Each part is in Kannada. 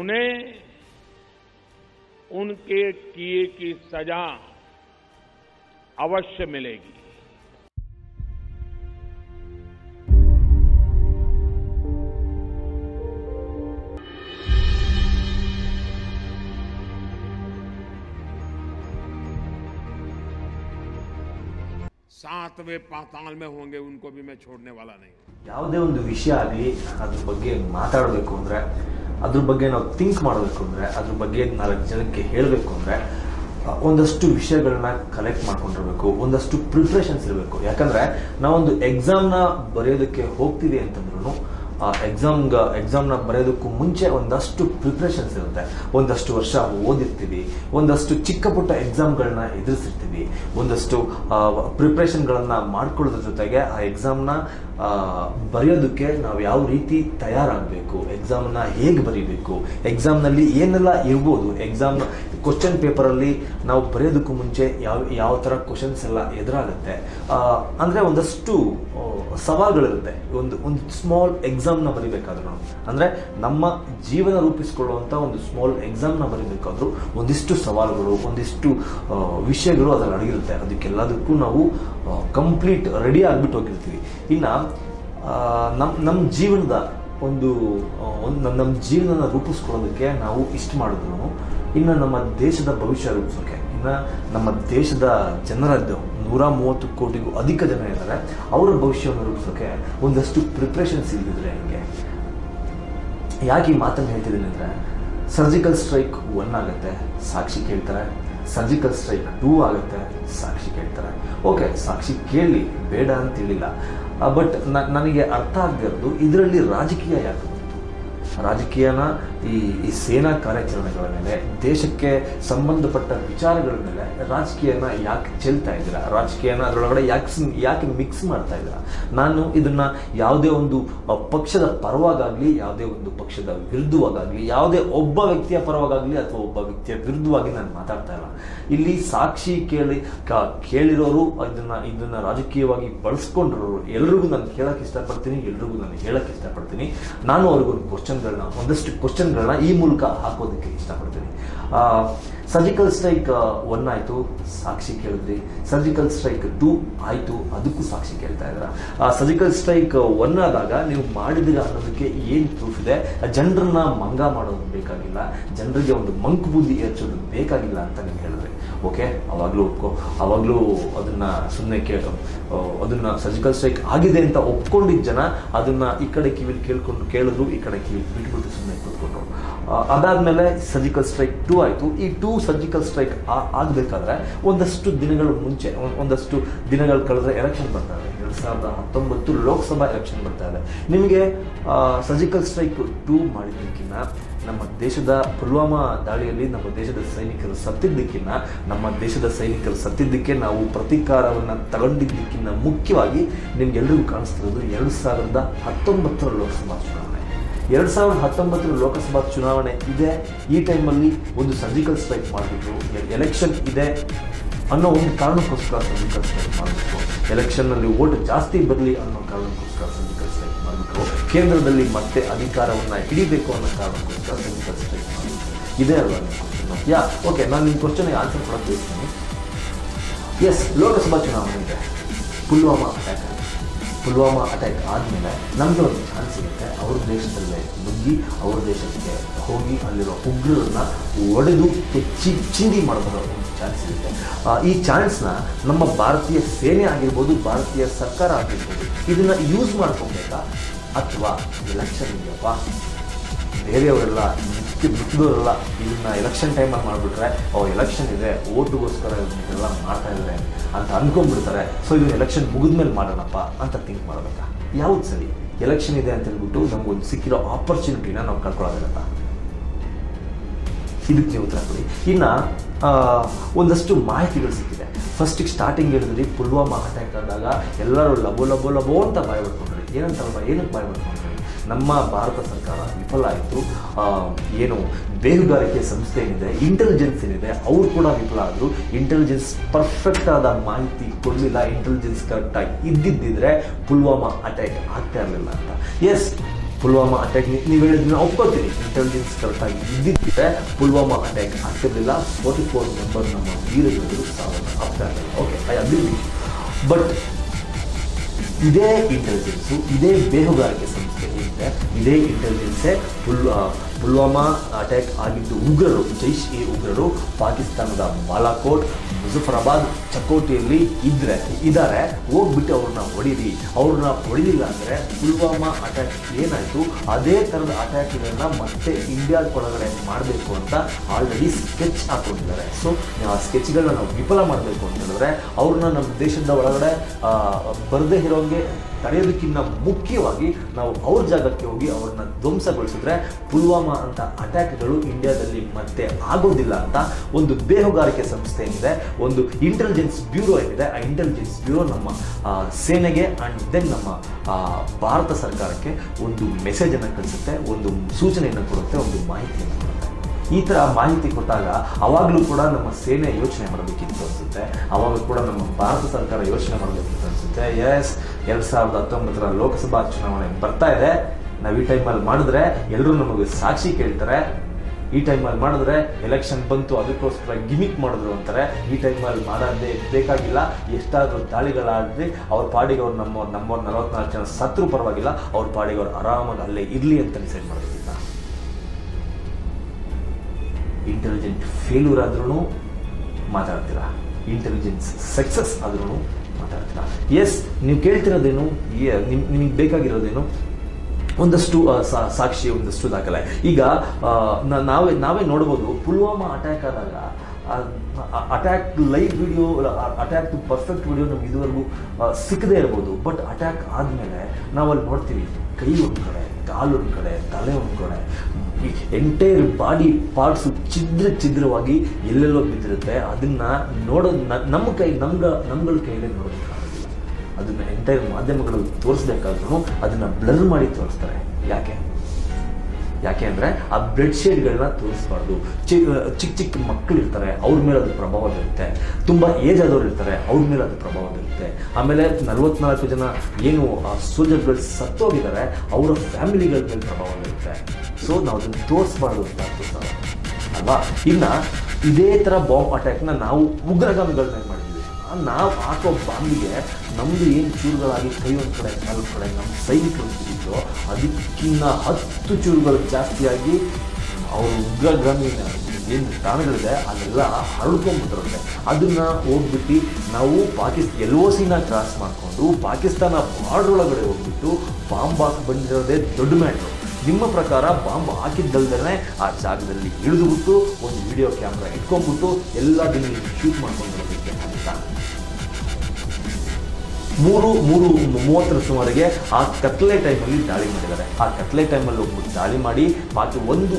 उन्हें उनके किए की सजा अवश्य मिलेगी सातवें पाताल में होंगे उनको भी मैं छोड़ने वाला नहीं ಯಾವುದೇ ಒಂದು ವಿಷಯ ಆಗಲಿ ಅದ್ರ ಬಗ್ಗೆ ಮಾತಾಡಬೇಕು ಅಂದ್ರೆ ಅದ್ರ ಬಗ್ಗೆ ನಾವು ಥಿಂಕ್ ಮಾಡಬೇಕು ಅಂದ್ರೆ, ಅದ್ರ ಬಗ್ಗೆ ನಾಲ್ಕು ಜನಕ್ಕೆ ಹೇಳಬೇಕು ಅಂದ್ರೆ ಒಂದಷ್ಟು ವಿಷಯಗಳನ್ನ ಕಲೆಕ್ಟ್ ಮಾಡ್ಕೊಂಡಿರ್ಬೇಕು, ಒಂದಷ್ಟು ಪ್ರಿಪ್ರೇಷನ್ಸ್ ಇರಬೇಕು. ಯಾಕಂದ್ರೆ ನಾವೊಂದು ಎಕ್ಸಾಮ್ನ ಬರೆಯೋದಕ್ಕೆ ಹೋಗ್ತೀವಿ ಅಂತಂದ್ರೂ ಎಕ್ಸಾಮ್ ಎಕ್ಸಾಮ್ನ ಬರೆಯೋದಕ್ಕೂ ಮುಂಚೆ ಒಂದಷ್ಟು ಪ್ರಿಪ್ರೇಷನ್ಸ್ ಇರುತ್ತೆ. ಒಂದಷ್ಟು ವರ್ಷ ಓದಿರ್ತೀವಿ ಒಂದಷ್ಟು ಚಿಕ್ಕ ಪುಟ್ಟ ಎಕ್ಸಾಮ್ಗಳನ್ನ ಎದುರಿಸಿರ್ತೀವಿ ಒಂದಷ್ಟು ಪ್ರಿಪ್ರೇಷನ್ಗಳನ್ನ ಮಾಡ್ಕೊಳ್ಳೋದ್ರ ಜೊತೆಗೆ ಆ ಎಕ್ಸಾಮ್ನ ಬರೆಯೋದಕ್ಕೆ ನಾವು ಯಾವ ರೀತಿ ತಯಾರಾಗಬೇಕು ಎಕ್ಸಾಮ್ನ ಹೇಗೆ ಬರೀಬೇಕು ಎಕ್ಸಾಮ್ನಲ್ಲಿ ಏನೆಲ್ಲ ಇರ್ಬೋದು ಎಕ್ಸಾಮ್ ಕ್ವಶನ್ ಪೇಪರಲ್ಲಿ ನಾವು ಬರೆಯೋದಕ್ಕೂ ಮುಂಚೆ ಯಾವ ಯಾವ ಥರ ಕ್ವಶನ್ಸ್ ಎಲ್ಲ ಎದುರಾಗುತ್ತೆ. ಅಂದರೆ ಒಂದಷ್ಟು ಆ, ಸವಾಲುಗಳಿರುತ್ತೆ. ಒಂದು ಒಂದು ಸ್ಮಾಲ್ ಎಕ್ಸಾಮ್ನ ಬರಿಬೇಕಾದ್ರೂ ಅಂದರೆ ನಮ್ಮ ಜೀವನ ರೂಪಿಸಿಕೊಳ್ಳುವಂಥ ಒಂದು ಸ್ಮಾಲ್ ಎಕ್ಸಾಮ್ನ ಬರಿಬೇಕಾದ್ರೂ ಒಂದಿಷ್ಟು ಸವಾಲುಗಳು, ಒಂದಿಷ್ಟು ವಿಷಯಗಳು ಅದರಲ್ಲಿ ಅಡಗಿರುತ್ತೆ. ಅದಕ್ಕೆಲ್ಲದಕ್ಕೂ ನಾವು ಕಂಪ್ಲೀಟ್ ರೆಡಿ ಆಗಿಬಿಟ್ಟು ಹೋಗಿರ್ತೀವಿ. ಇನ್ನು ನಮ್ಮ ನಮ್ಮ ಜೀವನದ ಒಂದು ಒಂದು ನಮ್ಮ ಜೀವನನ ರೂಪಿಸ್ಕೊಳ್ಳೋದಕ್ಕೆ ನಾವು ಇಷ್ಟು ಮಾಡಿದ್ರು. ಇನ್ನು ನಮ್ಮ ದೇಶದ ಭವಿಷ್ಯ ರೂಪಿಸೋಕೆ. ನಮ್ಮ ದೇಶದ ಜನರದ್ದು ನೂರ ಮೂವತ್ತು ಕೋಟಿಗೂ ಅಧಿಕ ಜನ ಇದ್ದಾರೆ. ಅವರ ಭವಿಷ್ಯವನ್ನು ರೂಪಿಸೋಕೆ ಒಂದಷ್ಟು ಪ್ರಿಪ್ರೇಷನ್ ಸಿಗಿದ್ರೆ ಹೆಂಗೆ? ಯಾಕೆ ಈ ಮಾತನ್ನು ಹೇಳ್ತಿದ್ದೀನಿ ಅಂದರೆ ಸರ್ಜಿಕಲ್ ಸ್ಟ್ರೈಕ್ ಒನ್ ಆಗುತ್ತೆ, ಸಾಕ್ಷಿ ಕೇಳ್ತಾರೆ. ಸರ್ಜಿಕಲ್ ಸ್ಟ್ರೈಕ್ ಟೂ ಆಗುತ್ತೆ, ಸಾಕ್ಷಿ ಕೇಳ್ತಾರೆ. ಓಕೆ ಸಾಕ್ಷಿ ಕೇಳಲಿ ಬೇಡ ಅಂತ ಹೇಳಿಲ್ಲ. ಬಟ್ ನನಗೆ ಅರ್ಥ ಆಗದಿರೋದು, ಇದರಲ್ಲಿ ರಾಜಕೀಯ ಯಾಕೆ ರಾಜಕೀಯನ ಈ ಈ ಸೇನಾ ಕಾರ್ಯಾಚರಣೆಗಳ ಮೇಲೆ ದೇಶಕ್ಕೆ ಸಂಬಂಧಪಟ್ಟ ವಿಚಾರಗಳ ಮೇಲೆ ರಾಜಕೀಯನ ಯಾಕೆ ಚೆಲ್ತಾ ಇದ್ದೀರಾ? ರಾಜಕೀಯನ ಅದರೊಳಗಡೆ ಯಾಕೆ ಯಾಕೆ ಮಿಕ್ಸ್ ಮಾಡ್ತಾ ಇದ್ದೀರಾ? ನಾನು ಇದನ್ನ ಯಾವುದೇ ಒಂದು ಪಕ್ಷದ ಪರವಾಗಲಿ ಯಾವುದೇ ಒಂದು ಪಕ್ಷದ ವಿರುದ್ಧವಾಗಲಿ ಯಾವುದೇ ಒಬ್ಬ ವ್ಯಕ್ತಿಯ ಪರವಾಗಲಿ ಅಥವಾ ಒಬ್ಬ ವ್ಯಕ್ತಿಯ ವಿರುದ್ಧವಾಗಿ ನಾನು ಮಾತಾಡ್ತಾ ಇಲ್ಲ. ಇಲ್ಲಿ ಸಾಕ್ಷಿ ಕೇಳಿ ಕೇಳಿರೋರು, ಇದನ್ನ ಇದನ್ನ ರಾಜಕೀಯವಾಗಿ ಬಳಸ್ಕೊಂಡಿರೋರು ಎಲ್ರಿಗೂ ನಾನು ಕೇಳಕ್ ಇಷ್ಟಪಡ್ತೀನಿ, ಎಲ್ರಿಗೂ ನಾನು ಹೇಳಕ್ ಇಷ್ಟಪಡ್ತೀನಿ. ನಾನು ಅವ್ರಿಗೊಂದು ಕ್ವಶನ್ಗಳನ್ನ ಒಂದಷ್ಟು ಕ್ವಶನ್ಗಳನ್ನ ಈ ಮೂಲಕ ಹಾಕೋದಕ್ಕೆ ಇಷ್ಟಪಡ್ತೀನಿ. ಸರ್ಜಿಕಲ್ ಸ್ಟ್ರೈಕ್ ಒನ್ ಆಯಿತು, ಸಾಕ್ಷಿ ಕೇಳಿದ್ರಿ ಸರ್ಜಿಕಲ್ ಸ್ಟ್ರೈಕ್ ಟೂ ಆಯಿತು, ಅದಕ್ಕೂ ಸಾಕ್ಷಿ ಕೇಳ್ತಾ ಇದ್ರ. ಸರ್ಜಿಕಲ್ ಸ್ಟ್ರೈಕ್ ಒನ್ ಆದಾಗ ನೀವು ಮಾಡಿದಿರ ಅನ್ನೋದಕ್ಕೆ ಏನು ಪ್ರೂಫ್ ಇದೆ? ಜನರನ್ನ ಮಂಗ ಮಾಡೋದು ಬೇಕಾಗಿಲ್ಲ. ಜನರಿಗೆ ಒಂದು ಮಂಕ್ ಬುದ್ಧಿ ಹೆಚ್ಚೋದು ಬೇಕಾಗಿಲ್ಲ ಅಂತ ನೀವು ಹೇಳಿದ್ರಿ. ಓಕೆ ಅವಾಗಲೂ ಒಪ್ಕೋ. ಅವಾಗಲೂ ಅದನ್ನು ಸುಮ್ಮನೆ ಕೇಳ ಅದನ್ನು ಸರ್ಜಿಕಲ್ ಸ್ಟ್ರೈಕ್ ಆಗಿದೆ ಅಂತ ಒಪ್ಕೊಂಡಿದ್ದ ಜನ ಅದನ್ನು ಈ ಕಡೆ ಕಿವಿಲಿ ಕೇಳ್ಕೊಂಡು ಕೇಳಿದ್ರು, ಈ ಕಡೆ ಕಿವಿಲಿ ಬಿಟ್ಬಿಟ್ಟು ಸುಮ್ಮನೆ ಕೂತ್ಕೊಂಡ್ರು. ಅದಾದ್ಮೇಲೆ ಸರ್ಜಿಕಲ್ ಸ್ಟ್ರೈಕ್ ಟೂ ಆಯಿತು. ಈ ಟೂ ಸರ್ಜಿಕಲ್ ಸ್ಟ್ರೈಕ್ ಆಗಬೇಕಾದ್ರೆ ಒಂದಷ್ಟು ದಿನಗಳ ಮುಂಚೆ ಒಂದಷ್ಟು ದಿನಗಳು ಕಳೆದ್ರೆ ಎಲೆಕ್ಷನ್ ಬರ್ತಾ ಇದೆ. ಎರಡು ಸಾವಿರದ ಹತ್ತೊಂಬತ್ತು ಲೋಕಸಭಾ ಎಲೆಕ್ಷನ್ ಬರ್ತಾ ಇದೆ. ನಿಮಗೆ ಸರ್ಜಿಕಲ್ ಸ್ಟ್ರೈಕ್ ಟೂ ಮಾಡಿದ್ದಕ್ಕಿಂತ ನಮ್ಮ ದೇಶದ ಪುಲ್ವಾಮಾ ದಾಳಿಯಲ್ಲಿ ನಮ್ಮ ದೇಶದ ಸೈನಿಕರು ಸತ್ತಿದ್ದಕ್ಕಿಂತ ನಮ್ಮ ದೇಶದ ಸೈನಿಕರು ಸತ್ತಿದ್ದಕ್ಕೆ ನಾವು ಪ್ರತೀಕಾರವನ್ನು ತಗೊಂಡಿದ್ದಕ್ಕಿಂತ ಮುಖ್ಯವಾಗಿ ನಿಮ್ಗೆಲ್ರಿಗೂ ಕಾಣಿಸ್ತಿರೋದು ಎರಡು ಸಾವಿರದ ಹತ್ತೊಂಬತ್ತರ ಲೋಕಸಭಾ ಚುನಾವಣೆ. ಎರಡು ಸಾವಿರದ ಹತ್ತೊಂಬತ್ತರ ಲೋಕಸಭಾ ಚುನಾವಣೆ ಇದೆ. ಈ ಟೈಮಲ್ಲಿ ಒಂದು ಸರ್ಜಿಕಲ್ ಸ್ಟ್ರೈಕ್ ಮಾಡಿಬಿಟ್ಟು ಎಲೆಕ್ಷನ್ ಇದೆ ಅನ್ನೋ ಒಂದು ಕಾರಣಕ್ಕೋಸ್ಕರ ಸರ್ಜಿಕಲ್ ಸ್ಟ್ರೈಕ್ ಮಾಡಬೇಕು ಎಲೆಕ್ಷನ್ನಲ್ಲಿ ಓಟ್ ಜಾಸ್ತಿ ಬರಲಿ ಅನ್ನೋ ಕಾರಣಕ್ಕೋಸ್ಕರ ಸರ್ಜಿಕಲ್ ಸ್ಟ್ರೈಕ್ ಮಾಡಬೇಕು ಕೇಂದ್ರದಲ್ಲಿ ಮತ್ತೆ ಅಧಿಕಾರವನ್ನು ಹಿಡಿಬೇಕು ಅನ್ನೋ ಕಾರಣಕ್ಕೋಸ್ಕರ ಸರ್ಜಿಕಲ್ ಸ್ಟ್ರೈಕ್ ಇದೇ ಯಾ, ಓಕೆ, ನಾನು ನಿಮ್ಮ ಕ್ವಶನ್ಗೆ ಆನ್ಸರ್ ಕೊಡೋಕ್ಕೆ ಎಸ್ ಲೋಕಸಭಾ ಚುನಾವಣೆ ಇದೆ. ಪುಲ್ವಾಮಾ ಅಟ್ಯಾಕ್ ಪುಲ್ವಾಮಾ ಅಟ್ಯಾಕ್ ಆದಮೇಲೆ ನಮಗೆ ಒಂದು ಚಾನ್ಸ್ ಸಿಗುತ್ತೆ. ಅವ್ರ ದೇಶದಲ್ಲೇ ನುಗ್ಗಿ ಅವ್ರ ದೇಶಕ್ಕೆ ಹೋಗಿ ಅಲ್ಲಿರೋ ಉಗ್ರರನ್ನ ಒಡೆದು ಹೆಚ್ಚಿ ಚಿಂದಿ ಮಾಡಬಹುದು ಚಾನ್ಸ್ ಇರುತ್ತೆ ಈ ಚಾನ್ಸ್ನ ನಮ್ಮ ಭಾರತೀಯ ಸೇನೆ ಆಗಿರ್ಬೋದು, ಭಾರತೀಯ ಸರ್ಕಾರ ಆಗಿರ್ಬೋದು, ಇದನ್ನು ಯೂಸ್ ಮಾಡ್ಕೊಬೇಕಾ ಅಥವಾ ಎಲೆಕ್ಷನ್ ಇದೆಯಪ್ಪ ಬೇರೆಯವರೆಲ್ಲ ಮಿಕ್ಕಿ ಮಿಕ್ಕಿದವರೆಲ್ಲ ಇದನ್ನ ಎಲೆಕ್ಷನ್ ಟೈಮಲ್ಲಿ ಮಾಡಿಬಿಟ್ರೆ, ಅವ್ರು ಎಲೆಕ್ಷನ್ ಇದೆ ಓಟ್ಗೋಸ್ಕರ ಇದನ್ನೆಲ್ಲ ಮಾಡ್ತಾ ಇದ್ದಾರೆ. ಅಂತ ಅಂದ್ಕೊಂಡ್ಬಿಡ್ತಾರೆ ಸೊ ಇದು ಎಲೆಕ್ಷನ್ ಮುಗಿದ್ಮೇಲೆ ಮಾಡೋಣಪ್ಪ ಅಂತ ಥಿಂಕ್ ಮಾಡಬೇಕಾ? ಯಾವ್ದು ಸರಿ? ಎಲೆಕ್ಷನ್ ಇದೆ ಅಂತ ಹೇಳ್ಬಿಟ್ಟು ನಮ್ಗೊಂದು ಸಿಕ್ಕಿರೋ ಆಪರ್ಚುನಿಟಿನ ನಾವು ಕಳ್ಕೊಳ್ಳೋದಿರತ್ತ ಇದಕ್ಕೆ ನೀವು ಉತ್ತರ ಕೊಡಿ. ಇನ್ನು ಒಂದಷ್ಟು ಮಾಹಿತಿಗಳು ಸಿಕ್ಕಿದೆ. ಫಸ್ಟಿಗೆ ಸ್ಟಾರ್ಟಿಂಗ್ ಹೇಳಿದ್ರಿ, ಪುಲ್ವಾಮಾ ಅಟ್ಯಾಕ್ ಆದಾಗ ಎಲ್ಲರೂ ಲಬೋ ಲಬೋ ಲಬೋ ಅಂತ ಭಯ ಪಡ್ಕೊಂಡ್ರಿ ಏನಕ್ಕೆ ಭಯ ನಮ್ಮ ಭಾರತ ಸರ್ಕಾರ ವಿಫಲ ಆಯಿತು. ಏನು ಬೇಹುಗಾರಿಕೆ ಸಂಸ್ಥೆ ಏನಿದೆ ಇಂಟೆಲಿಜೆನ್ಸ್ ಏನಿದೆ, ಅವ್ರು ಕೂಡ ವಿಫಲ ಆದರು. ಇಂಟೆಲಿಜೆನ್ಸ್ ಪರ್ಫೆಕ್ಟ್ ಆದ ಮಾಹಿತಿ ಕೊಡಲಿಲ್ಲ ಇಂಟೆಲಿಜೆನ್ಸ್ ಕರೆಕ್ಟಾಗಿ ಇದ್ದಿದ್ದಿದ್ರೆ ಪುಲ್ವಾಮಾ ಅಟ್ಯಾಕ್ ಆಗ್ತಾ ಇರಲಿಲ್ಲ ಅಂತ. ಎಸ್ ಪುಲ್ವಾಮಾ ಅಟ್ಯಾಕ್ ನೀವು ಹೇಳಿದ್ರೆ ಒಪ್ಕೋತೀನಿ ಇಂಟೆಲಿಜೆನ್ಸ್ ಕರೆಕ್ಟಾಗಿ ಇದ್ದಿದ್ದರೆ ಪುಲ್ವಾಮಾ ಅಟ್ಯಾಕ್ ಆಗ್ತಿರಲಿಲ್ಲ. ಫೋರ್ಟಿ ಫೋರ್ ಮೆಂಬರ್ ನಮ್ಮ ವೀರಗಳು ಸಾವನ್ನು ಆಗ್ತಾ ಇರಲಿಲ್ಲ. ಓಕೆ ಐ ಅಗ್ರಿ ಬಟ್ ಇದೇ ಇಂಟೆಲಿಜೆನ್ಸು ಇದೇ ಬೇಹುಗಾರಿಕೆ ಸಂಸ್ಥೆ ಏನಿದೆ ಇದೇ ಇಂಟೆಲಿಜೆನ್ಸೇ ಪುಲ್ ಪುಲ್ವಾಮಾ ಅಟ್ಯಾಕ್ ಆಗಿದ್ದು ಉಗ್ರರು, ಜೈಷ್ ಎ ಉಗ್ರರು ಪಾಕಿಸ್ತಾನದ ಬಾಲಾಕೋಟ್, ಮುಜಫರಾಬಾದ್, ಚಕೋಟಿಯಲ್ಲಿ ಇದ್ರೆ ಇದ್ದಾರೆ ಹೋಗ್ಬಿಟ್ಟು ಅವ್ರನ್ನ ಹೊಡೀರಿ. ಅವ್ರನ್ನ ಹೊಡಿಲಿಲ್ಲ ಅಂದರೆ ಪುಲ್ವಾಮಾ ಅಟ್ಯಾಕ್ ಏನಾಯಿತು? ಅದೇ ಥರದ ಅಟ್ಯಾಕ್ಗಳನ್ನ ಮತ್ತೆ ಇಂಡಿಯಾದ ಒಳಗಡೆ ಮಾಡಬೇಕು ಅಂತ ಆಲ್ರೆಡಿ ಸ್ಕೆಚ್ ಹಾಕೊಂಡಿದ್ದಾರೆ ಸೊ ಸ್ಕೆಚ್ಗಳನ್ನ ನಾವು ವಿಫಲ ಮಾಡಬೇಕು ಅಂತ ಹೇಳಿದ್ರೆ ಅವ್ರನ್ನ ನಮ್ಮ ದೇಶದ ಒಳಗಡೆ ಬರದೇ ಇರೋಂಗೆ ತಡೆಯೋದಕ್ಕಿಂತ ಮುಖ್ಯವಾಗಿ ನಾವು ಅವ್ರ ಜಾಗಕ್ಕೆ ಹೋಗಿ ಅವ್ರನ್ನ ಧ್ವಂಸಗೊಳಿಸಿದ್ರೆ ಪುಲ್ವಾಮಾ ಅಂತ ಅಟ್ಯಾಕ್ಗಳು ಇಂಡಿಯಾದಲ್ಲಿ ಮತ್ತೆ ಆಗೋದಿಲ್ಲ ಅಂತ ಒಂದು ಬೇಹುಗಾರಿಕೆ ಸಂಸ್ಥೆ ಏನಿದೆ, ಒಂದು ಇಂಟೆಲಿಜೆನ್ಸ್ ಬ್ಯೂರೋ ಏನಿದೆ, ಆ ಇಂಟೆಲಿಜೆನ್ಸ್ ಬ್ಯೂರೋ ನಮ್ಮ ಸೇನೆಗೆ ಆ್ಯಂಡ್ ದೆನ್ ನಮ್ಮ ಭಾರತ ಸರ್ಕಾರಕ್ಕೆ ಒಂದು ಮೆಸೇಜನ್ನು ಕಳಿಸುತ್ತೆ, ಒಂದು ಸೂಚನೆಯನ್ನು ಕೊಡುತ್ತೆ, ಒಂದು ಮಾಹಿತಿಯನ್ನು ಕೊಡುತ್ತೆ. ಈ ಥರ ಮಾಹಿತಿ ಕೊಟ್ಟಾಗ ಅವಾಗಲೂ ಕೂಡ ನಮ್ಮ ಸೇನೆ ಯೋಚನೆ ಮಾಡಬೇಕಿತ್ತು ಅನಿಸುತ್ತೆ. ಅವಾಗ ಕೂಡ ನಮ್ಮ ಭಾರತ ಸರ್ಕಾರ ಯೋಚನೆ ಮಾಡಬೇಕಿತ್ತು ಅನಿಸುತ್ತೆ. ಎಸ್ ಎರಡು ಸಾವಿರದ ಹತ್ತೊಂಬತ್ತರ ಲೋಕಸಭಾ ಚುನಾವಣೆ ಬರ್ತಾ ಇದೆ. ನಾವು ಈ ಟೈಮಲ್ಲಿ ಮಾಡಿದ್ರೆ ಎಲ್ಲರೂ ನಮಗೆ ಸಾಕ್ಷಿ ಕೇಳ್ತಾರೆ. ಈ ಟೈಮಲ್ಲಿ ಮಾಡಿದ್ರೆ ಎಲೆಕ್ಷನ್ ಬಂತು, ಅದಕ್ಕೋಸ್ಕರ ಗಿಮಿಕ್ ಮಾಡಿದ್ರು ಅಂತಾರೆ. ಈ ಟೈಮಲ್ಲಿ ಮಾಡೋದೇ ಬೇಕಾಗಿಲ್ಲ. ಎಷ್ಟಾದ್ರೂ ದಾಳಿಗಳಾದ್ರೆ ಅವ್ರ ಪಾಡಿಗೆ ಅವ್ರು ನಮ್ಮ ನಮ್ಮವ್ರು ನಲವತ್ನಾಲ್ಕು ಜನ ಸತ್ರು ಪರವಾಗಿಲ್ಲ. ಅವ್ರ ಪಾಡಿಗೆ ಅವ್ರು ಆರಾಮಾಗಿ ಅಲ್ಲೇ ಇರಲಿ ಅಂತ ಡಿಸೈಡ್ ಮಾಡೋದಿಲ್ಲ ಇಂಟೆಲಿಜೆಂಟ್ ಫೇಲ್ಯೂರ್ ಆದ್ರೂ ಮಾತಾಡ್ತೀರಾ? ಇಂಟೆಲಿಜೆನ್ಸ್ ಸಕ್ಸಸ್ ಆದ್ರೂ ಎಸ್ ನೀವು ಕೇಳ್ತಿರೋದೇನು? ನಿಮ್ ನಿಮಗೆ ಬೇಕಾಗಿರೋದೇನು? ಒಂದಷ್ಟು ಸಾಕ್ಷಿ, ಒಂದಷ್ಟು ದಾಖಲೆ. ಈಗ ನಾವೇ ನಾವೇ ನೋಡ್ಬೋದು, ಪುಲ್ವಾಮಾ ಅಟ್ಯಾಕ್ ಆದಾಗ attack live video attack perfect video ನಮ್ಗೆ ಇದುವರೆಗೂ ಸಿಕ್ಕದೇ ಇರ್ಬೋದು. ಬಟ್ ಅಟ್ಯಾಕ್ ಆದಮೇಲೆ ನಾವಲ್ಲಿ ನೋಡ್ತೀವಿ, ಕೈ ಒಂದು ಕಡೆ ಕಾಲು ಒಂದು ಕಡೆ ತಲೆ ಒಂದು ಕಡೆ ಎಂಟೈರ್ ಬಾಡಿ ಪಾರ್ಟ್ಸು ಛಿದ್ರ ಛಿದ್ರವಾಗಿ ಎಲ್ಲೆಲ್ಲೋ ಬಿದ್ದಿರುತ್ತೆ. ಅದನ್ನ ನೋಡೋದು ನಮ್ಮ ಕೈ, ನಮ್ಗೆ, ನಮ್ಗಳ ಕೈಲೇ ನೋಡೋದಕ್ಕಾಗೋದಿಲ್ಲ ಅದನ್ನ ಎಂಟೈರ್ ಮಾಧ್ಯಮಗಳಲ್ಲಿ ತೋರಿಸ್ಬೇಕಾದ್ರೂ ಅದನ್ನ ಬ್ಲರ್ ಮಾಡಿ ತೋರಿಸ್ತಾರೆ. ಯಾಕೆ? ಯಾಕೆ ಅಂದರೆ ಆ ಬ್ಲಡ್ ಶೇಡ್ಗಳನ್ನ ತೋರಿಸ್ಬಾರ್ದು. ಚಿಕ್ಕ ಚಿಕ್ಕ ಚಿಕ್ಕ ಮಕ್ಕಳು ಇರ್ತಾರೆ, ಅವ್ರ ಮೇಲೆ ಅದು ಪ್ರಭಾವ ಬೀರುತ್ತೆ. ತುಂಬಾ ಏಜ್ ಆದವ್ರು ಇರ್ತಾರೆ, ಅವ್ರ ಮೇಲೆ ಅದು ಪ್ರಭಾವ ಬೀರುತ್ತೆ. ಆಮೇಲೆ ನಲವತ್ನಾಲ್ಕು ಜನ ಏನು, ಆ ಸೋಲ್ಜರ್ಗಳು ಸತ್ತೋಗಿದ್ದಾರೆ, ಅವರ ಫ್ಯಾಮಿಲಿಗಳ ಮೇಲೆ ಪ್ರಭಾವ ಬೀರುತ್ತೆ. ಸೊ ನಾವು ಅದನ್ನು ತೋರಿಸ್ಬಾರ್ದು ಅಂತ ಅಲ್ವಾ? ಇನ್ನ ಇದೇ ತರ ಬಾಂಬ್ ಅಟ್ಯಾಕ್ನ ನಾವು ಉಗ್ರಗಾಮಿಗಳನ್ನ ನಾವು ಹಾಕೋ ಬಾಂಬಿಗೆ ನಮ್ಮದು ಏನು ಚೂರುಗಳಾಗಿ ಕೈ ಒಂದು ಕಡೆ, ಕಾಲು ಕಡೆ ನಮ್ಮ ಸೈನಿಕರು ಸಿಗಿತ್ತು ಅದಕ್ಕಿಂತ ಹತ್ತು ಚೂರುಗಳು ಜಾಸ್ತಿಯಾಗಿ ಅವರು ಗ್ರಾಮೀಣ ಏನು ತಾಣಗಳಿದೆ ಅದೆಲ್ಲ ಹರಡ್ಕೊಂಡ್ಬಿಟ್ಟಿರುತ್ತೆ. ಅದನ್ನು ಹೋಗ್ಬಿಟ್ಟು ನಾವು ಪಾಕಿಸ್ತಾನ ಎಲ್ ಒ ಸಿನ ಕ್ರಾಸ್ ಮಾಡಿಕೊಂಡು ಪಾಕಿಸ್ತಾನ ಬಾರ್ಡರ್ ಒಳಗಡೆ ಹೋಗ್ಬಿಟ್ಟು ಬಾಂಬ್ ಹಾಕಿ ಬಂದಿರೋದೇ ದೊಡ್ಡ ಮ್ಯಾಟ್ರು ನಿಮ್ಮ ಪ್ರಕಾರ ಬಾಂಬ್ ಹಾಕಿದ್ದಲ್ದೇ ಆ ಜಾಗದಲ್ಲಿ ಇಳಿದುಬಿಟ್ಟು ಒಂದು ವಿಡಿಯೋ ಕ್ಯಾಮ್ರಾ ಇಟ್ಕೊಂಡ್ಬಿಟ್ಟು, ಎಲ್ಲ ದಿನ ಶೂಟ್ ಮಾಡ್ಕೊಂಡು ಮೂರು ಮೂರು, ಮೂವತ್ತರ ಸುಮಾರಿಗೆ ಆ ಕತ್ಲೆ ಟೈಮಲ್ಲಿ ದಾಳಿ ಮಾಡಿದ್ದಾರೆ. ಆ ಕತ್ಲೆ ಟೈಮಲ್ಲಿ ಒಬ್ಬರು ದಾಳಿ ಮಾಡಿ, ಬಾಕಿ ಒಂದು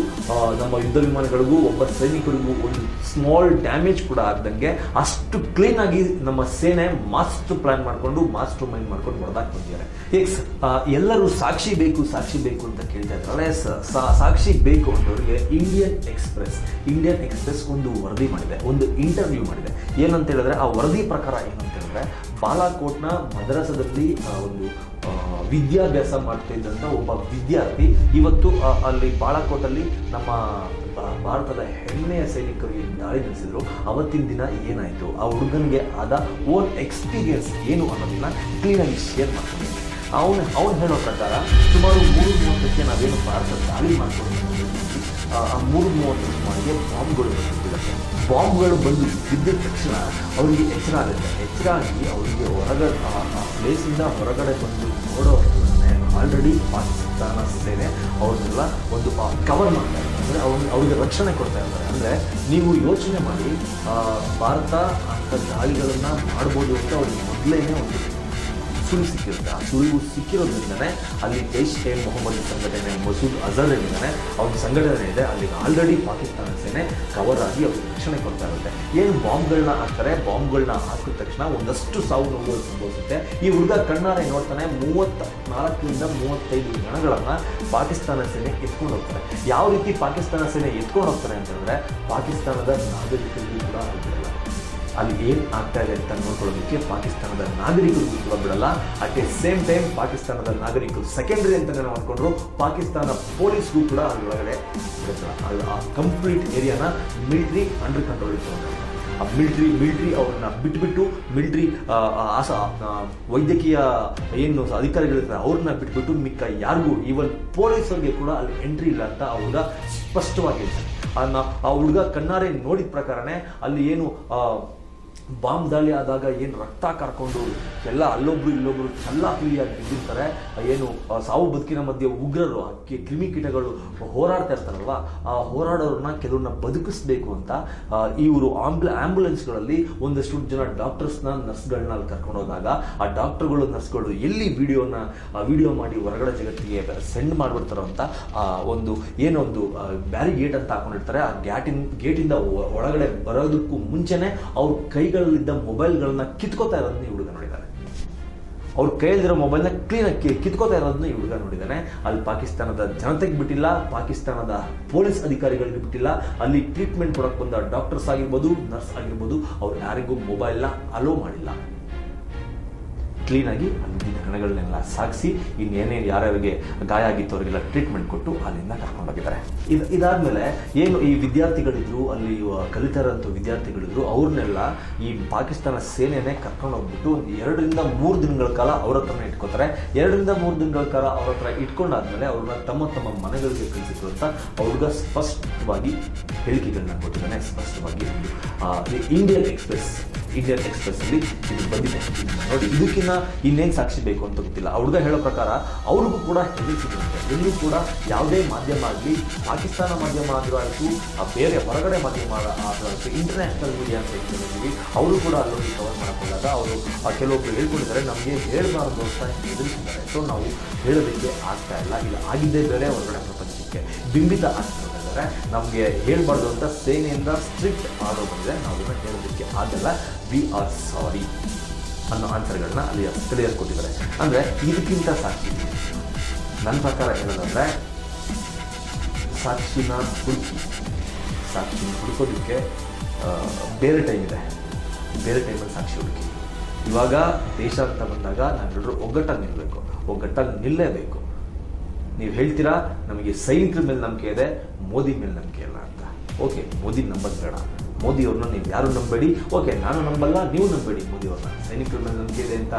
ನಮ್ಮ ಯುದ್ಧ ವಿಮಾನಗಳಿಗೂ, ಒಬ್ಬ ಸೈನಿಕರಿಗೂ ಒಂದು ಸ್ಮಾಲ್ ಡ್ಯಾಮೇಜ್ ಕೂಡ ಆಗ್ದಂಗೆ ಅಷ್ಟು ಕ್ಲೀನ್ ಆಗಿ ನಮ್ಮ ಸೇನೆ ಮಾಸ್ಟರ್ ಪ್ಲಾನ್ ಮಾಡಿಕೊಂಡು ಮಾಸ್ಟರ್ ಮೈಂಡ್ ಮಾಡ್ಕೊಂಡು ಹೊಡೆದಾಕ್ ಬಂದಿದ್ದಾರೆ. ಈಗ ಎಲ್ಲರೂ ಸಾಕ್ಷಿ ಬೇಕು ಸಾಕ್ಷಿ ಬೇಕು ಅಂತ ಕೇಳ್ತಾ ಇದ್ರಲ್ಲ ಸಾಕ್ಷಿ ಬೇಕು ಅಂತವ್ರಿಗೆ ಇಂಡಿಯನ್ ಎಕ್ಸ್ಪ್ರೆಸ್ ಇಂಡಿಯನ್ ಎಕ್ಸ್ಪ್ರೆಸ್ ಒಂದು ವರದಿ ಮಾಡಿದೆ, ಒಂದು ಇಂಟರ್ವ್ಯೂ ಮಾಡಿದೆ. ಏನಂತ ಹೇಳಿದ್ರೆ, ಆ ವರದಿ ಪ್ರಕಾರ ಏನಂತ ಹೇಳಿದ್ರೆ ಬಾಲಾಕೋಟ್ನ ಮದ್ರಾಸದಲ್ಲಿ ಒಂದು ವಿದ್ಯಾಭ್ಯಾಸ ಮಾಡ್ತಾ ಇದ್ದಂಥ ಒಬ್ಬ ವಿದ್ಯಾರ್ಥಿ ಇವತ್ತು ಅಲ್ಲಿ ಬಾಲಾಕೋಟಲ್ಲಿ ನಮ್ಮ ಭಾರತದ ಹೆಮ್ಮೆಯ ಸೈನಿಕರು ಏನ್ ದಾಳಿ ನಡೆಸಿದ್ರು. ಅವತ್ತಿನ ದಿನ ಏನಾಯಿತು? ಆ ಹುಡುಗನಿಗೆ ಆದ ಓನ್ ಎಕ್ಸ್ಪೀರಿಯನ್ಸ್ ಏನು ಅನ್ನೋದನ್ನ ಕ್ಲೀನಾಗಿ ಶೇರ್ ಮಾಡ್ತೀನಿ. ಅವನು, ಅವ್ನು ಹೇಳೋ ಪ್ರಕಾರ ಸುಮಾರು ಮೂರು ಮೂವತ್ತಕ್ಕೆ ನಾವೇನು ಭಾರತ ದಾಳಿ ಮಾಡ್ಕೊಂಡು ಆ ಮೂರು ಮೂವತ್ತು ಸುಮಾರಿಗೆ ಬಾಂಬ್ಗಳು ಬಾಂಬ್ಗಳು ಬಂದು ಬಿದ್ದ ತಕ್ಷಣ ಅವರಿಗೆ ಎಚ್ಚರ ಆಗುತ್ತೆ. ಎಚ್ಚರ ಆಗಿ ಅವರಿಗೆ ಹೊರಗಡೆ, ಆ ಪ್ಲೇಸಿಂದ ಹೊರಗಡೆ ಬಂದು ನೋಡೋ ಆಲ್ರೆಡಿ ಪಾಕಿಸ್ತಾನ ಸೇನೆ ಅವ್ರನ್ನೆಲ್ಲ ಒಂದು ಕವರ್ ಮಾಡ್ತಾ ಇದ್ದಾರೆ. ಅಂದರೆ ಅವ್ರಿಗೆ ಅವರಿಗೆ ರಕ್ಷಣೆ ಕೊಡ್ತಾ ಇದ್ದಾರೆ. ಅಂದರೆ ನೀವು ಯೋಚನೆ ಮಾಡಿ ಭಾರತ ಅಂಥ ದಾಳಿಗಳನ್ನು ಮಾಡ್ಬೋದು ಅಂತ ಅವ್ರಿಗೆ ಮೊದಲೇ ಒಂದು ಸುಳಿವು ಸಿಕ್ಕಿರುತ್ತೆ ಆ ಸುಳಿವು ಸಿಕ್ಕಿರೋದ್ರಿಂದನೇ ಅಲ್ಲಿ ಜೈಷ್ ಎ ಮೊಹಮ್ಮದ್ ಸಂಘಟನೆ ಮಸೂದ್ ಅಜರ್ ಏನಿದ್ದಾನೆ ಅವ್ರ ಸಂಘಟನೆ ಇದೆ. ಅಲ್ಲಿಗೆ ಆಲ್ರೆಡಿ ಪಾಕಿಸ್ತಾನ ಸೇನೆ ಕವರ್ ಆಗಿ ಅವ್ರಿಗೆ ರಕ್ಷಣೆ ಕೊಡ್ತಾ ಇರುತ್ತೆ. ಏನು ಬಾಂಬ್ಗಳನ್ನ ಹಾಕ್ತಾರೆ? ಬಾಂಬ್ಗಳನ್ನ ಹಾಕಿದ ತಕ್ಷಣ ಒಂದಷ್ಟು ಸಾವು ನೋವುಗಳು ಸಂಭವಿಸುತ್ತೆ. ಈ ಹುಡುಗ ಕಣ್ಣಾರೆ ನೋಡ್ತಾನೆ ಮೂವತ್ತ ನಾಲ್ಕರಿಂದ ಮೂವತ್ತೈದು ಜನಗಳನ್ನ ಪಾಕಿಸ್ತಾನ ಸೇನೆ ಎತ್ಕೊಂಡು ಹೋಗ್ತಾರೆ ಯಾವ ರೀತಿ ಪಾಕಿಸ್ತಾನ ಸೇನೆ ಎತ್ಕೊಂಡು ಹೋಗ್ತಾರೆ ಅಂತಂದ್ರೆ ಪಾಕಿಸ್ತಾನದ ನಾಗರಿಕರಿಗೂ ಕೂಡ ಅಲ್ಲಿ ಏನು ಆಗ್ತಾ ಇದೆ ಅಂತ ನೋಡ್ಕೊಳ್ಳೋದಕ್ಕೆ ಪಾಕಿಸ್ತಾನದ ನಾಗರಿಕರು ಕೂಡ ಬಿಡಲ್ಲ ಅಟ್ ಎ ಸೇಮ್ ಟೈಮ್ ಪಾಕಿಸ್ತಾನದ ನಾಗರಿಕರು ಸೆಕೆಂಡರಿ ಅಂತ ನೋಡ್ಕೊಂಡ್ರು ಪಾಕಿಸ್ತಾನ ಪೊಲೀಸ್ಗೂ ಕೂಡ ಅಲ್ಲಿ ಬಿಡಲ್ಲ. ಆ ಕಂಪ್ಲೀಟ್ ಏರಿಯಾನ ಮಿಲಿಟ್ರಿ ಅಂಡರ್ ಕಂಟ್ರೋಲ್ ಇತ್ತು ಆ ಮಿಲಿಟ್ರಿ ಮಿಲಿಟ್ರಿ ಅವ್ರನ್ನ ಬಿಟ್ಬಿಟ್ಟು ಮಿಲಿಟ್ರಿ ಆಸ ವೈದ್ಯಕೀಯ ಏನು ಅಧಿಕಾರಿಗಳಿರ್ತಾರೆ, ಅವ್ರನ್ನ ಬಿಟ್ಬಿಟ್ಟು ಮಿಕ್ಕ ಯಾರಿಗೂ ಈವನ್ ಪೊಲೀಸರಿಗೆ ಕೂಡ ಅಲ್ಲಿ ಎಂಟ್ರಿ ಇಲ್ಲ ಅಂತ ಆ ಹುಡುಗ ಸ್ಪಷ್ಟವಾಗಿ ಹೇಳ್ತಾರೆ ಅದನ್ನ ಆ ಹುಡುಗ ಕಣ್ಣಾರೆ ನೋಡಿದ ಪ್ರಕಾರನೇ ಅಲ್ಲಿ ಏನು ಬಾಂಬ್ ದಾಳಿ ಆದಾಗ ಏನು ರಕ್ತ ಕರ್ಕೊಂಡು ಎಲ್ಲ ಅಲ್ಲೊಬ್ರು ಇಲ್ಲೊಬ್ರು ಚೆಲ್ಲ ಕಿವಿಯಾಗಿ ಬಿದ್ದಿರ್ತಾರೆ. ಏನು ಸಾವು ಬದುಕಿನ ಮಧ್ಯೆ ಉಗ್ರರು ಅಕ್ಕಿ ಕ್ರಿಮಿಕೀಟಗಳು ಹೋರಾಡ್ತಾ ಇರ್ತಾರಲ್ವ? ಆ ಹೋರಾಡೋರನ್ನ ಕೆಲವ್ರನ್ನ ಬದುಕಿಸ್ಬೇಕು ಅಂತ ಇವರು ಆಂಬ್ಲ, ಆಂಬ್ಯುಲೆನ್ಸ್ಗಳಲ್ಲಿ ಒಂದಷ್ಟು ಜನ ಡಾಕ್ಟರ್ಸ್ನ ನರ್ಸ್ಗಳನ್ನ ಅಲ್ಲಿ ಕರ್ಕೊಂಡು ಹೋದಾಗ ಆ ಡಾಕ್ಟರ್ಗಳು, ನರ್ಸ್ಗಳು ಎಲ್ಲಿ ವಿಡಿಯೋನ ವಿಡಿಯೋ ಮಾಡಿ ಹೊರಗಡೆ ಜಗತ್ತಿಗೆ ಸೆಂಡ್ ಮಾಡಿಬಿಡ್ತಾರೋ ಅಂತ ಒಂದು ಏನೊಂದು ಬ್ಯಾರಿಗೇಟ್ ಅಂತ ಹಾಕೊಂಡಿರ್ತಾರೆ. ಆ ಗ್ಯಾಟಿನ್, ಗೇಟಿಂದ ಒಳಗಡೆ ಬರೋದಕ್ಕೂ ಮುಂಚೆನೆ ಅವ್ರ ಕೈಗಳಲ್ಲಿದ್ದ ಮೊಬೈಲ್ಗಳನ್ನ ಕಿತ್ಕೋತಾ ಇರೋದನ್ನ ಈ ಹುಡುಗ ನೋಡಿದ್ದಾನೆ ಅವ್ರ ಕೈಯಲ್ಲಿರೋ ಮೊಬೈಲ್ನ ಕ್ಲೀನಾಗಿ ಕಿತ್ಕೋತಾ ಇರೋದನ್ನ ಈ ಹುಡುಗ ನೋಡಿದ್ದಾನೆ ಅಲ್ಲಿ ಪಾಕಿಸ್ತಾನದ ಜನತೆಗೆ ಬಿಟ್ಟಿಲ್ಲ, ಪಾಕಿಸ್ತಾನದ ಪೊಲೀಸ್ ಅಧಿಕಾರಿಗಳಿಗೆ ಬಿಟ್ಟಿಲ್ಲ. ಅಲ್ಲಿ ಟ್ರೀಟ್ಮೆಂಟ್ ಕೊಡೋಕೆ ಬಂದ ಡಾಕ್ಟರ್ಸ್ ಆಗಿರ್ಬೋದು ನರ್ಸ್ ಆಗಿರ್ಬೋದು, ಅವ್ರು ಯಾರಿಗೂ ಮೊಬೈಲ್ನ ಅಲೋ ಮಾಡಿಲ್ಲ. ಕ್ಲೀನಾಗಿ ಅಲ್ಲಿನ ಕಣಗಳನ್ನೆಲ್ಲ ಸಾಗಿಸಿ ಇನ್ನೇನೇನು ಯಾರ್ಯಾರಿಗೆ ಗಾಯ ಆಗಿತ್ತು ಅವರಿಗೆಲ್ಲ ಟ್ರೀಟ್ಮೆಂಟ್ ಕೊಟ್ಟು ಅಲ್ಲಿಂದ ಕರ್ಕೊಂಡೋಗಿದ್ದಾರೆ ಇದು ಇದಾದಮೇಲೆ ಏನು ಈ ವಿದ್ಯಾರ್ಥಿಗಳಿದ್ರು, ಅಲ್ಲಿ ಕಲಿತಾರಂಥ ವಿದ್ಯಾರ್ಥಿಗಳಿದ್ರು, ಅವ್ರನ್ನೆಲ್ಲ ಈ ಪಾಕಿಸ್ತಾನ ಸೇನೆನೇ ಕರ್ಕೊಂಡು ಹೋಗ್ಬಿಟ್ಟು ಒಂದು ಎರಡರಿಂದ ಮೂರು ದಿನಗಳ ಕಾಲ ಅವ್ರ ಹತ್ರನೇ ಇಟ್ಕೋತಾರೆ. ಎರಡರಿಂದ ಮೂರು ದಿನಗಳ ಕಾಲ ಅವ್ರ ಹತ್ರ ಇಟ್ಕೊಂಡಾದ್ಮೇಲೆ ಅವ್ರನ್ನ ತಮ್ಮ ತಮ್ಮ ಮನೆಗಳಿಗೆ ಕಳಿಸಿದ್ರು ಅಂತ ಅವ್ರಿಗೆ ಸ್ಪಷ್ಟವಾಗಿ ಹೇಳಿಕೆಗಳನ್ನ ಕೊಟ್ಟಿದ್ದಾನೆ. ಸ್ಪಷ್ಟವಾಗಿ ಇಂಡಿಯನ್ ಎಕ್ಸ್ಪ್ರೆಸ್ ಇಂಡಿಯನ್ ಎಕ್ಸ್ಪ್ರೆಸ್ ಅಲ್ಲಿ ಇದು ಬಂದಿದೆ. ನೋಡಿ ಇದಕ್ಕಿಂತ ಇನ್ನೇನು ಸಾಕ್ಷಿ ಬೇಕು ಅಂತ ಗೊತ್ತಿಲ್ಲ. ಹುಡುಗ ಹೇಳೋ ಪ್ರಕಾರ ಅವ್ರಿಗೂ ಕೂಡ ಹೆದರಿಸಿದಂತೆ ಎಲ್ಲೂ ಕೂಡ ಯಾವುದೇ ಮಾಧ್ಯಮ ಆಗಲಿ, ಪಾಕಿಸ್ತಾನ ಮಾಧ್ಯಮ ಆದರೂ ಆ ಬೇರೆ ಹೊರಗಡೆ ಮಾಧ್ಯಮ ಆದರೂ ಇಂಟರ್ನ್ಯಾಷನಲ್ ಮೀಡಿಯಾ ಅಂತ ಹೇಳ್ತೀವಿ ಅವರು ಕೂಡ ಅಲ್ಲೊಂದು ಕವರ್ ಮಾಡ್ಕೊಂಡಾಗ ಅವರು ಕೆಲವೊಬ್ಬರು ಹೇಳ್ಕೊಂಡಿದ್ದಾರೆ, ನಮಗೆ ಹೇಳಬಾರ್ದು ಅಂತ ಹೆದರಿಸಿದ್ದಾರೆ. ಸೊ ನಾವು ಹೇಳೋದಕ್ಕೆ ಆಗ್ತಾ ಇಲ್ಲ. ಇಲ್ಲ ಆಗಿದ್ದೇ ಬೇರೆ ಹೊರಗಡೆ ಪ್ರಪಂಚಕ್ಕೆ ಬಿಂಬಿತ ಆಗ್ತಿದ್ದಾರೆ ನಮಗೆ ಹೇಳಬಾರ್ದು ಅಂತ ಸೇನೆಯಿಂದ ಸ್ಟ್ರಿಕ್ಟ್ ಆರ್ಡರ್ ಬಂದರೆ ನಾವು ಅದನ್ನು ಹೇಳೋದಕ್ಕೆ ಆಗಲ್ಲ. ವಿ ಆರ್ ಸಾರಿ ಅನ್ನೋ ಆನ್ಸರ್ಗಳನ್ನ ಅಲ್ಲಿ ಸ್ಥಳೀಯರು ಕೊಟ್ಟಿದ್ದಾರೆ. ಅಂದರೆ ಇದಕ್ಕಿಂತ ಸಾಕ್ಷಿ. ನನ್ನ ಪ್ರಕಾರ ಏನಂದ್ರೆ ಸಾಕ್ಷಿನ ಹುಡುಕಿ. ಸಾಕ್ಷಿನ ಹುಡುಕೋದಕ್ಕೆ ಬೇರೆ ಟೈಮ್ ಇದೆ. ಬೇರೆ ಟೈಮಲ್ಲಿ ಸಾಕ್ಷಿ ಹುಡುಕಿ. ಇವಾಗ ದೇಶ ಅಂತ ಬಂದಾಗ ನಾವೆಲ್ಲರೂ ಒಗ್ಗಟ್ಟಾಗಿ ನಿಲ್ಲಬೇಕು ಒಗ್ಗಟ್ಟಾಗಿ ನಿಲ್ಲೇಬೇಕು. ನೀವು ಹೇಳ್ತೀರಾ? ನಮಗೆ ಸೈನಿಕರ ಮೇಲೆ ನಂಬಿಕೆ ಇದೆ, ಮೋದಿ ಮೇಲೆ ನಂಬಿಕೆ ಇಲ್ಲ ಅಂತ. ಓಕೆ ಮೋದಿ ನಂಬೋದು ಬೇಡ ಮೋದಿ ಅವ್ರನ್ನ ನೀವು ಯಾರು ನಂಬೇಡಿ? ಓಕೆ ನಾನು ನಂಬಲ್ಲ, ನೀವು ನಂಬಬೇಡಿ ಮೋದಿ ಅವ್ರನ್ನ. ಸೈನಿಕರ ಮೇಲೆ ನಂಬಿಕೆ ಇದೆ ಅಂತ.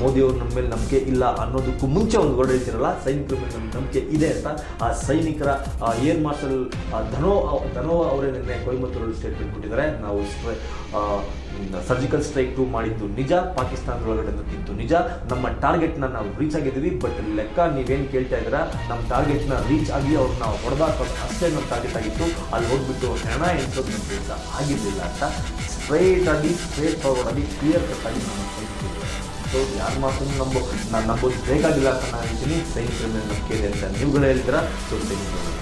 ಮೋದಿ ಅವ್ರ ನಮ್ಮ ಮೇಲೆ ನಂಬಿಕೆ ಇಲ್ಲ ಅನ್ನೋದಕ್ಕೂ ಮುಂಚೆ ಒಂದು ಗೋಡೆ ಹೇಳ್ತೀರಲ್ಲ, ಸೈನಿಕರ ಮೇಲೆ ನಮ್ಗೆ ನಂಬಿಕೆ ಇದೆ ಅಂತ. ಆ ಸೈನಿಕರ ಏರ್ ಮಾರ್ಷಲ್ ಧನೋ ಧನೋ ಅವರೇ ನಿನ್ನೆ ಕೊಯಮತ್ತೂರಲ್ಲಿ ಸ್ಟೇಟ್ಮೆಂಟ್ ಕೊಟ್ಟಿದ್ದಾರೆ. ನಾವು ಸರ್ಜಿಕಲ್ ಸ್ಟ್ರೈಕ್ ಮಾಡಿದ್ದು ನಿಜ, ಪಾಕಿಸ್ತಾನದೊಳಗಡೆ ಒಳಗಡೆ ನಿಜ. ನಮ್ಮ ಟಾರ್ಗೆಟ್ನ ನಾವು ರೀಚ್ ಆಗಿದ್ದೀವಿ ಬಟ್ ಲೆಕ್ಕ ನೀವೇನು ಕೇಳ್ತಾ ಇದ್ದೀರಾ? ನಮ್ಮ ಟಾರ್ಗೆಟ್ನ ರೀಚ್ ಆಗಿ ಅವ್ರನ್ನ ಹೊಡೆದಾಕ ಅಷ್ಟೇ ನಮ್ಮ ಟಾರ್ಗೆಟ್ ಆಗಿತ್ತು. ಅಲ್ಲಿ ಹೋಗ್ಬಿಟ್ಟು ಹೆಣ ಎಂಟು ಕೆಲಸ ಆಗಿರಲಿಲ್ಲ ಅಂತ ಸ್ಟ್ರೈಟ್ ಆಗಿ ಸ್ಟ್ರೇಟ್ ಫಾರ್ವರ್ಡ್ ಆಗಿ ಕ್ಲಿಯರ್ ಕಟ್ ಆಗಿ ನಾನು ಸೊ ಯಾರು ಮಾತನ್ನು ನಂಬೋ ನಾನು ನಂಬೋದು ಬೇಕಾಗಿಲ್ಲ ಅಂತ ನಾನು ಹೇಳ್ತೀನಿ. ಸೈನ್ಸ್ ನಂಬಿಕೆ ಅಂತ ನೀವುಗಳು ಹೇಳ್ತೀರಾ? ಸೊ ಸೈನಿಕರು